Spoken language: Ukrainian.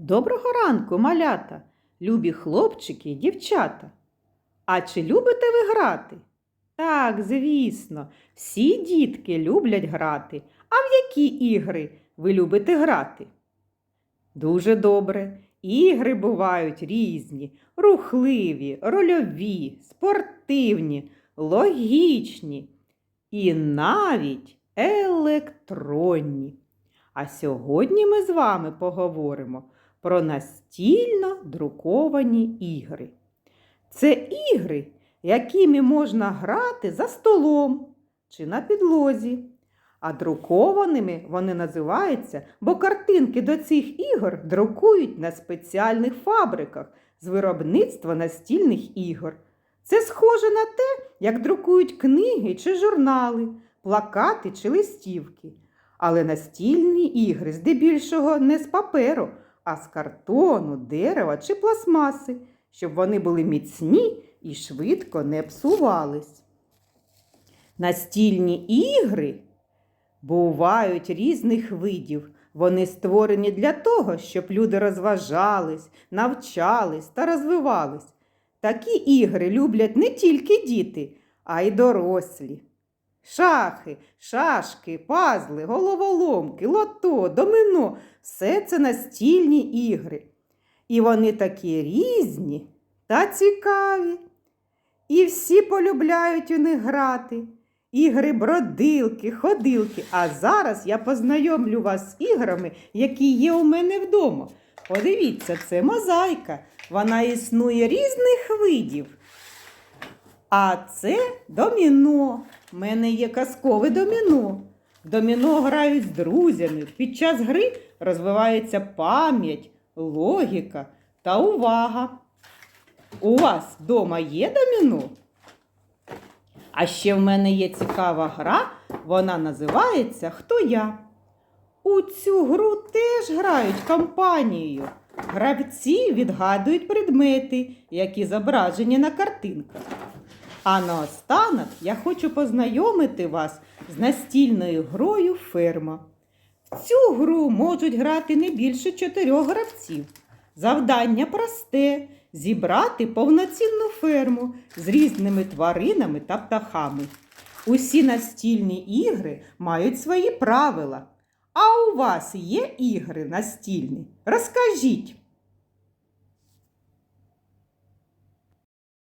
Доброго ранку, малята, любі хлопчики і дівчата. А чи любите ви грати? Так, звісно, всі дітки люблять грати. А в які ігри ви любите грати? Дуже добре. Ігри бувають різні, рухливі, рольові, спортивні, логічні і навіть електронні. А сьогодні ми з вами поговоримо про настільно друковані ігри. Це ігри, якими можна грати за столом чи на підлозі. А друкованими вони називаються, бо картинки до цих ігор друкують на спеціальних фабриках з виробництва настільних ігор. Це схоже на те, як друкують книги чи журнали, плакати чи листівки. Але настільні ігри здебільшого не з паперу, а з картону, дерева чи пластмаси, щоб вони були міцні і швидко не псувались. Настільні ігри бувають різних видів. Вони створені для того, щоб люди розважались, навчались та розвивались. Такі ігри люблять не тільки діти, а й дорослі. Шахи, шашки, пазли, головоломки, лото, домино все це настільні ігри. І вони такі різні та цікаві. І всі полюбляють у них грати. Ігри бродилки, ходилки. А зараз я познайомлю вас з іграми, які є у мене вдома. Подивіться, це мозаїка. Вона існує різних видів. А це доміно. У мене є казкове доміно. Доміно грають з друзями. Під час гри розвивається пам'ять, логіка та увага. У вас вдома є доміно? А ще в мене є цікава гра, вона називається Хто я? У цю гру теж грають компанією. Гравці відгадують предмети, які зображені на картинках. А наостанок я хочу познайомити вас з настільною грою ферма. В цю гру можуть грати не більше чотирьох гравців. Завдання просте зібрати повноцінну ферму з різними тваринами та птахами. Усі настільні ігри мають свої правила. А у вас є ігри настільні? Розкажіть.